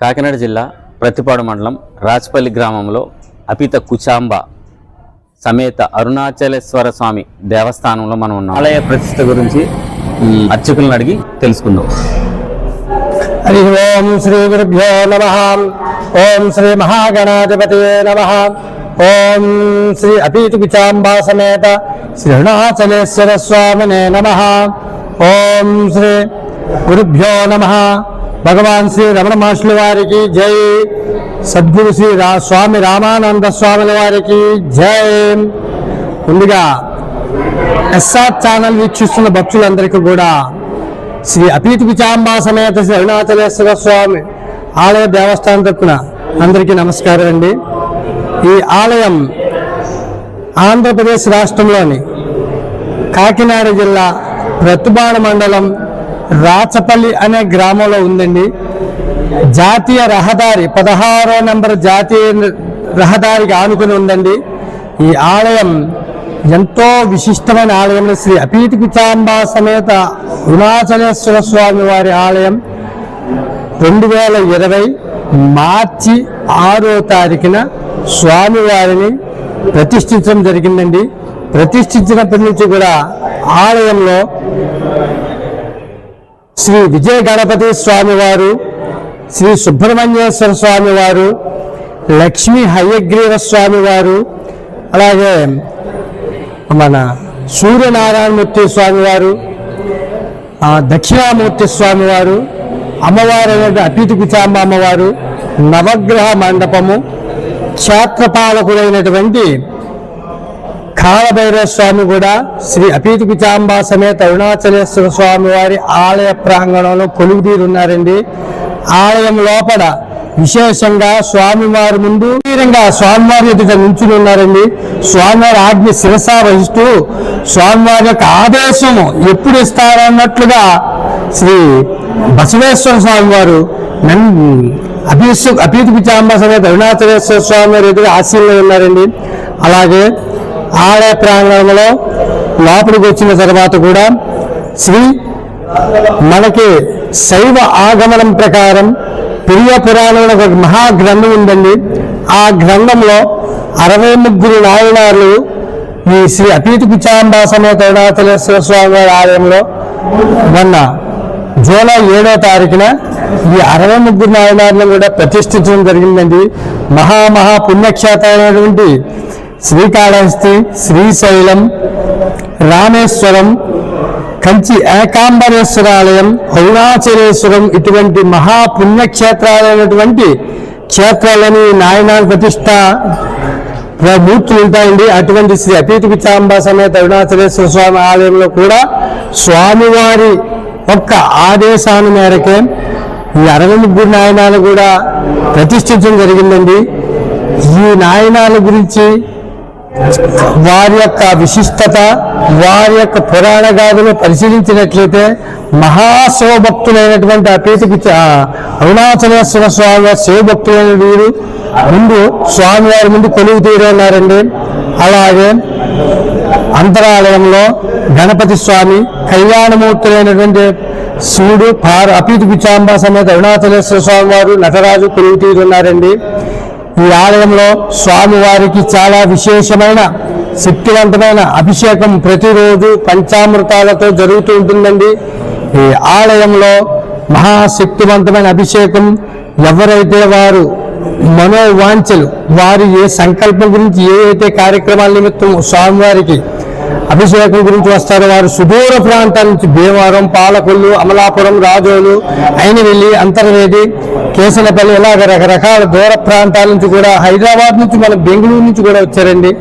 కాకినాడ జిల్లా ప్రతిపాడు మండలం రాచపల్లి గ్రామంలో అపిత కుచాంబ సమేత అరుణాచలేశ్వర స్వామి దేవస్థానంలో మనం ఉన్నాం. ఆలయ ప్రతిష్ట గురించి అర్చకులను అడిగి తెలుసుకుందాం. హరి ఓం శ్రీ గురుభ్యో నమ. ఓం శ్రీ మహాగణాధిపతి నమ. ఓం శ్రీ అపీతి పిచాంబా సమేత శ్రీ అరుణాచలేశ్వర స్వామినే నమ. ఓం శ్రీ గురుభ్యో నమ. భగవాన్ శ్రీ రమణ మహర్షుల వారికి జై. సద్గురు శ్రీ రా స్వామి రామానంద స్వాముల వారికి జై. ముందుగా ఎస్ఆర్ ఛానల్ వీక్షిస్తున్న భక్తులందరికీ కూడా శ్రీ అపీతి పిచాంబా సమేత శ్రీ అరుణాచలేశ్వర స్వామి ఆలయ దేవస్థానం తరపున అందరికీ నమస్కారం అండి. ఈ ఆలయం ఆంధ్రప్రదేశ్ రాష్ట్రంలోని కాకినాడ జిల్లా ప్రతిబాణ మండలం రాచపల్లి అనే గ్రామంలో ఉందండి. జాతీయ రహదారి పదహారో నంబర్ జాతీయ రహదారికి ఆనుకుని ఉందండి. ఈ ఆలయం ఎంతో విశిష్టమైన ఆలయం. శ్రీ అపీతి పిచాంబా సమేత అరుణాచలేశ్వర స్వామి వారి ఆలయం రెండు వేల ఇరవై మార్చి ఆరో తారీఖున స్వామివారిని ప్రతిష్ఠించడం జరిగిందండి. ప్రతిష్ఠించినప్పటి నుంచి కూడా ఆలయంలో శ్రీ విజయ గణపతి స్వామివారు శ్రీ సుబ్రహ్మణ్యేశ్వర స్వామివారు లక్ష్మీ హయగ్రీవ స్వామివారు అలాగే మన సూర్యనారాయణమూర్తి స్వామివారు దక్షిణామూర్తి స్వామివారు అమ్మవారు అనేది అతిథి పిచాంబ అమ్మవారు నవగ్రహ మండపము క్షేత్రపాలకుడైనటువంటి కాలభైరవ స్వామి కూడా శ్రీ అపీతి పితాంబా సమేత అరుణాచలేశ్వర స్వామి వారి ఆలయ ప్రాంగణంలో కొలువుదీరున్నారండి. ఆలయం లోపల విశేషంగా స్వామివారి ముందు తీరంగా స్వామివారి ఎదుట నించుని ఉన్నారండి స్వామివారి ఆజ్ఞ శిరస వహిస్తూ స్వామివారి యొక్క ఆదేశము ఎప్పుడు ఇస్తారన్నట్లుగా శ్రీ బసవేశ్వర స్వామి వారు నన్ను అపీతి పిచాంబ సమేత అరుణాచలేశ్వర స్వామి వారి ఎదురు ఆశీర్వదం ఉన్నారండి. అలాగే ఆలయ ప్రాంగణంలో లోపలికి వచ్చిన తర్వాత కూడా శ్రీ మనకి శైవ ఆగమనం ప్రకారం పెరియ పురాణంలో ఒక మహాగ్రంథం ఉందండి. ఆ గ్రంథంలో అరవై ముగ్గురు నాయనార్లు ఈ శ్రీ అతీతి పిచాంబా సమేత అరుణాచలేశ్వర స్వామి వారి ఆలయంలో మొన్న జూలై ఏడో తారీఖున ఈ అరవై ముగ్గురు నాయనార్లను కూడా ప్రతిష్ఠించడం జరిగిందండి. మహా మహా పుణ్యక్షేత్రమైనటువంటి శ్రీకాళహస్తి శ్రీశైలం రామేశ్వరం కంచి ఏకాంబరేశ్వర ఆలయం అరుణాచలేశ్వరం ఇటువంటి మహాపుణ్యక్షేత్రాలైనటువంటి క్షేత్రాలని నాయనాల ప్రతిష్ట మూర్తులు ఉంటాయండి. అటువంటి శ్రీ అపీతి పితాంబ సమేత అరుణాచలేశ్వర స్వామి ఆలయంలో కూడా స్వామివారి ఒక్క ఆదేశాన్ని మేరకే ఈ అరవై ముగ్గురు నాయనాలు కూడా ప్రతిష్ఠించడం జరిగిందండి. ఈ నాయనాల గురించి వారి యొక్క విశిష్టత వారి యొక్క పురాణ గాథను పరిశీలించినట్లయితే మహాశివభక్తులైనటువంటి అపేతికి అరుణాచలేశ్వర స్వామి వారి శివభక్తులైన వీరు. ముందు స్వామివారి ముందు కొలువు తీరున్నారండి. అలాగే అంతరాలయంలో గణపతి స్వామి కళ్యాణమూర్తులైనటువంటి శివుడు పార్ అపీతి పిచాంబ సమేత అరుణాచలేశ్వర స్వామి వారు నటరాజు కొలువు తీరున్నారండి. ఈ ఆలయంలో స్వామివారికి చాలా విశేషమైన శక్తివంతమైన అభిషేకం ప్రతిరోజు పంచామృతాలతో జరుగుతూ ఉంటుందండి. ఈ ఆలయంలో మహాశక్తివంతమైన అభిషేకం ఎవరైతే వారు మనోవాంఛలు వారి ఏ సంకల్పం గురించి ఏ అయితే కార్యక్రమాల నిమిత్తం స్వామివారికి అభిషేకం గురించి వస్తారు. వారు సుదూర ప్రాంతాల నుంచి భీమవరం పాలకొల్లు అమలాపురం రాజోలు అయినవెల్లి అంతర్వేది కేసనపల్లి ఇలాగ రకరకాల దూర ప్రాంతాల నుంచి కూడా హైదరాబాద్ నుంచి మన బెంగళూరు నుంచి కూడా వచ్చారండి.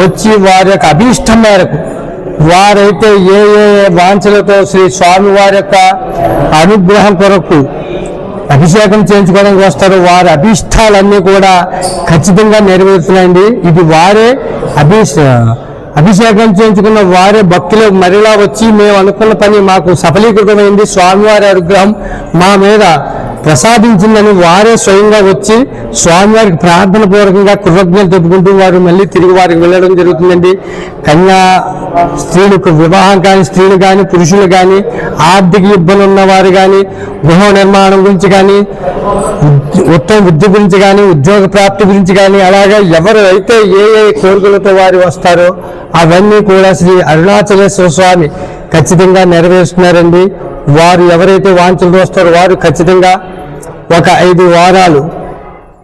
వచ్చి వారి యొక్క అభీష్టం మేరకు వారైతే ఏ ఏ వాంఛలతో శ్రీ స్వామి వారి యొక్క అనుగ్రహం కొరకు అభిషేకం చేయించుకోవడానికి వస్తారు. వారి అభిష్టాలన్నీ కూడా ఖచ్చితంగా నెరవేరుతున్నాయండి. ఇది వారే అభిష అభిషేకం చేయించుకున్న వారే భక్తులు మరిలా వచ్చి మేము అనుకున్న పని మాకు సఫలీకృతమైంది. స్వామివారి అనుగ్రహం మా మీద ప్రసాదించిందని వారే స్వయంగా వచ్చి స్వామివారికి ప్రార్థన పూర్వకంగా కృతజ్ఞతలు చెప్పుకుంటూ వారు మళ్ళీ తిరిగి వారికి వెళ్ళడం జరుగుతుందండి. కన్యా స్త్రీలకు వివాహం కానీ స్త్రీలు కానీ పురుషులు కానీ ఆర్థిక ఇబ్బందులు ఉన్నవారు కానీ గృహ నిర్మాణం గురించి కానీ ఉత్తమ విద్య గురించి కానీ ఉద్యోగ ప్రాప్తి గురించి కానీ అలాగే ఎవరు అయితే ఏ ఏ కోరికలతో వారు వస్తారో అవన్నీ కూడా శ్రీ అరుణాచలేశ్వర స్వామి ఖచ్చితంగా నెరవేరుస్తున్నారండి. వారు ఎవరైతే వాంఛలు దోస్తారో వారు ఖచ్చితంగా ఒక ఐదు వారాలు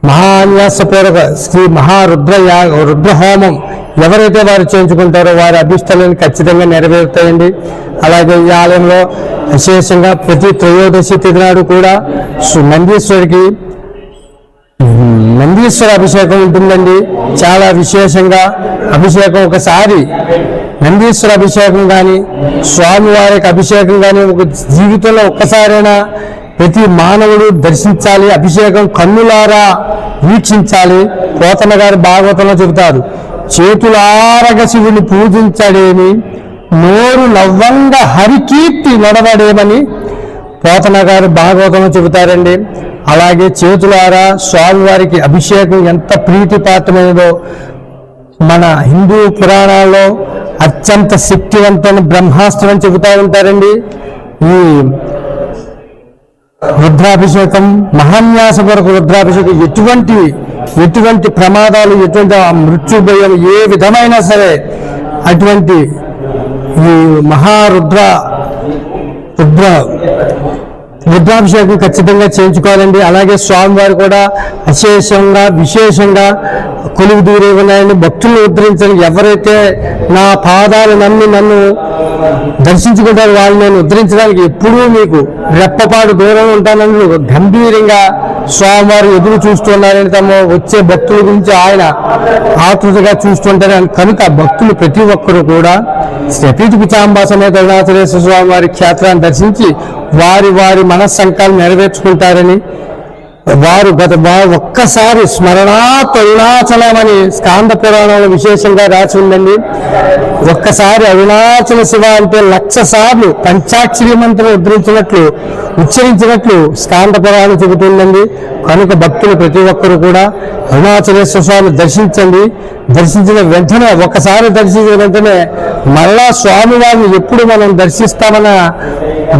మహాన్యాసపూర్వక శ్రీ మహారుద్ర యాగ రుద్రహోమం ఎవరైతే వారు చేయించుకుంటారో వారి అభిష్టాలను ఖచ్చితంగా నెరవేరుతాయండి. అలాగే ఈ ఆలయంలో విశేషంగా ప్రతి త్రయోదశి తిథి నాడు కూడా నందీశ్వరికి నందీశ్వర అభిషేకం ఉంటుందండి. చాలా విశేషంగా అభిషేకం ఒకసారి నందీశ్వర అభిషేకం కానీ స్వామివారికి అభిషేకం కానీ ఒక జీవితంలో ఒక్కసారైనా ప్రతి మానవుడు దర్శించాలి అభిషేకం కన్నులారా వీక్షించాలి. పోతన్న గారి భాగవతంలో చెబుతారు చేతులారగ శివుని పూజించడేమి నోరు నవ్వంగా హరికీర్తి నడవడేమని పోతన గారు భాగవతంలో చెబుతారండి. అలాగే చేతులారా స్వామివారికి అభిషేకం ఎంత ప్రీతిపాత్రమైనదో మన హిందూ పురాణాల్లో అత్యంత శక్తివంతమైన బ్రహ్మాస్త్రం అని చెబుతా ఉంటారండి. ఈ రుద్రాభిషేకం మహాన్యాస కొరకు రుద్రాభిషేకం ఎటువంటి ఎటువంటి ప్రమాదాలు ఎటువంటి మృత్యుభయం మృత్యు భయం ఏ విధమైనా సరే అటువంటి ఈ మహారుద్ర రుద్ర రుద్రాభిషేకం ఖచ్చితంగా చేయించుకోవాలండి. అలాగే స్వామివారు కూడా అశేషంగా విశేషంగా కొలువు దూరే ఉన్నాయని భక్తులను ఉద్ధరించడానికి ఎవరైతే నా పాదాలు నమ్మి నన్ను దర్శించుకుంటారు వాళ్ళు నేను ఉద్ధరించడానికి ఎప్పుడూ మీకు రెప్పపాటు దూరం ఉంటానని గంభీరంగా స్వామివారు ఎదురు చూస్తున్నారని తమ వచ్చే భక్తుల గురించి ఆయన ఆతృతగా చూస్తుంటారని కనుక భక్తులు ప్రతి ఒక్కరూ కూడా శ్రీపీఠ పిచాంబా సమేత అరుణాచలేశ్వర స్వామి వారి క్షేత్రాన్ని దర్శించి వారి వారి మనస్సంకాలు నెరవేర్చుకుంటారని వారు గత ఒక్కసారి స్మరణాత్ అరుణాచలం స్కాంద పురాణంలో విశేషంగా రాసి ఉందండి ఒక్కసారి అరుణాచల శివ అంటే లక్ష సార్లు పంచాక్షరి మంత్రం ఉద్ధరించినట్లు ఉచ్చరించినట్లు స్కాంద పురాణం చెబుతుందండి కనుక భక్తులు ప్రతి ఒక్కరు కూడా అరుణాచలేశ్వర స్వామి దర్శించండి. దర్శించిన వెంటనే ఒక్కసారి దర్శించిన వెంటనే మళ్ళా స్వామివారిని ఎప్పుడు మనం దర్శిస్తామన్న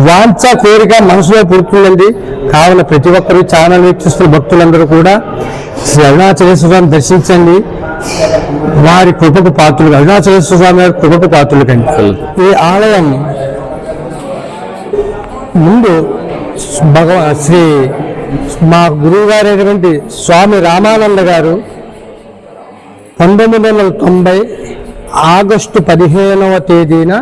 వాంఛ కోరిక మనసులో పుడుతుందండి. కావున ప్రతి ఒక్కరు ఛానల్ వీక్షిస్తున్న భక్తులందరూ కూడా శ్రీ అరుణాచలేశ్వర స్వామి దర్శించండి. వారి కృపకు పాత్రులు అరుణాచలేశ్వర స్వామి వారి కృపకు పాత్రులు కండి. ఈ ఆలయం ముందు భగవ శ్రీ మా గురువు గారైనటువంటి స్వామి రామానంద గారు పంతొమ్మిది వందల తొంభై ఆగస్టు పదిహేనవ తేదీన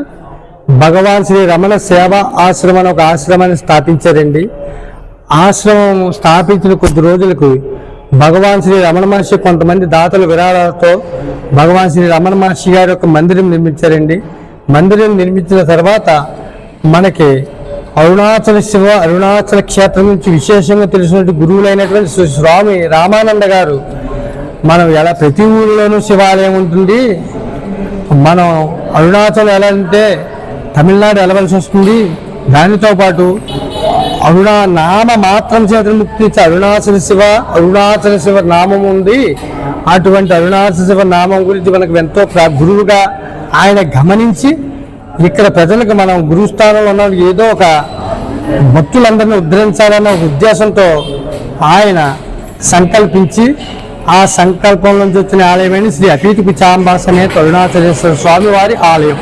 భగవాన్ శ్రీ రమణ సేవా ఆశ్రమం అని ఒక ఆశ్రమాన్ని స్థాపించారండి. ఆశ్రమం స్థాపించిన కొద్ది రోజులకు భగవాన్ శ్రీ రమణ మహర్షి కొంతమంది దాతల విరాళాలతో భగవాన్ శ్రీ రమణ మహర్షి గారి యొక్క మందిరం నిర్మించారండి. మందిరం నిర్మించిన తర్వాత మనకి అరుణాచల శివ అరుణాచల క్షేత్రం నుంచి విశేషంగా తెలిసినటువంటి గురువులైనటువంటి శ్రీ స్వామి రామానంద గారు మనం ఎలా ప్రతి ఊరిలోనూ శివాలయం ఉంటుంది మనం అరుణాచలం ఎలా అంటే తమిళనాడు వెళ్ళవలసి వస్తుంది. దానితో పాటు అరుణా నామ మాత్రం చేత ముక్తి అరుణాచల శివ అరుణాచల శివ నామం ఉంది. అటువంటి అరుణాచల శివ నామం గురించి మనకు ఎంతో గురువుగా ఆయన గమనించి ఇక్కడ ప్రజలకు మనం గురుస్థానంలో ఉన్న. ఏదో ఒక భక్తులందరినీ ఉద్ధరించాలన్న ఉద్దేశంతో ఆయన సంకల్పించి ఆ సంకల్పం నుంచి వచ్చిన ఆలయమైన శ్రీ అపీతి పిచాంబా సమేత అరుణాచలేశ్వర స్వామి వారి ఆలయం.